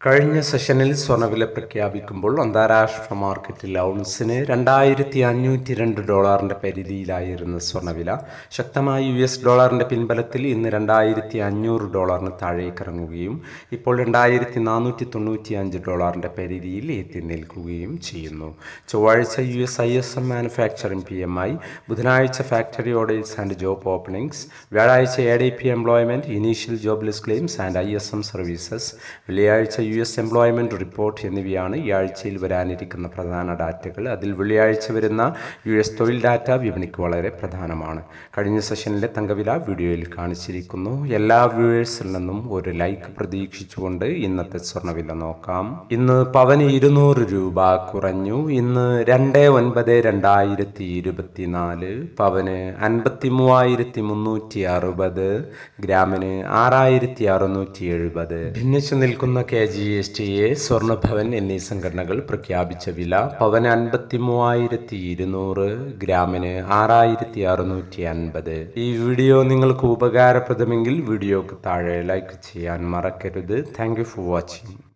കഴിഞ്ഞ സെഷനിൽ സ്വർണവില പ്രഖ്യാപിക്കുമ്പോൾ അന്താരാഷ്ട്ര മാർക്കറ്റിൽ ഔൺസിന് രണ്ടായിരത്തി അഞ്ഞൂറ്റി രണ്ട് ഡോളറിന്റെ പരിധിയിലായിരുന്ന സ്വർണവില ശക്തമായ യു എസ് ഡോളറിന്റെ പിൻബലത്തിൽ ഇന്ന് രണ്ടായിരത്തി അഞ്ഞൂറ് ഡോളറിന് താഴേക്കിറങ്ങുകയും ഇപ്പോൾ രണ്ടായിരത്തി നാനൂറ്റി തൊണ്ണൂറ്റി അഞ്ച് ഡോളറിന്റെ പരിധിയിൽ എത്തി നിൽക്കുകയും ചെയ്യുന്നു. ചൊവ്വാഴ്ച U S I S M manufacturing P M I ബുധനാഴ്ച factory orders and job openings വ്യാഴാഴ്ച A D P employment initial jobless claims and I S M services വെള്ളിയാഴ്ച യു എസ് എംപ്ലോയ്മെന്റ് റിപ്പോർട്ട് എന്നിവയാണ് ഈ ആഴ്ചയിൽ വരാനിരിക്കുന്ന പ്രധാന ഡാറ്റകൾ. അതിൽ വെള്ളിയാഴ്ച വരുന്ന യു എസ് തൊഴിൽ ഡാറ്റ വിപണിക്ക് വളരെ പ്രധാനമാണ്. കഴിഞ്ഞ സെഷനിലെ തങ്കവില വീഡിയോയിൽ കാണിച്ചിരിക്കുന്നു. എല്ലാ വ്യൂവേഴ്സിൽ നിന്നും ഒരു ലൈക്ക് പ്രതീക്ഷിച്ചുകൊണ്ട് ഇന്നത്തെ സ്വർണവില നോക്കാം. ഇന്ന് പവന് ഇരുന്നൂറ് രൂപ കുറഞ്ഞു. ഇന്ന് രണ്ട് ഒൻപത് രണ്ടായിരത്തി ഇരുപത്തിനാല്. പവന് അൻപത്തി മൂവായിരത്തി മുന്നൂറ്റി അറുപത്. ഗ്രാമിന് ആറായിരത്തി അറുന്നൂറ്റി എഴുപത്. ഭിന്നിച്ചു നിൽക്കുന്ന K G S T A Swarnabhavan എന്നീ സംഘടനകൾ പ്രഖ്യാപിച്ച വില പവൻ അൻപത്തി മൂവായിരത്തി ഇരുന്നൂറ് ഗ്രാമിന് ആറായിരത്തി അറുന്നൂറ്റി അൻപത് ഈ വീഡിയോ നിങ്ങൾക്ക് ഉപകാരപ്രദമെങ്കിൽ വീഡിയോക്ക് താഴെ ലൈക്ക് ചെയ്യാൻ മറക്കരുത്. Thank for watching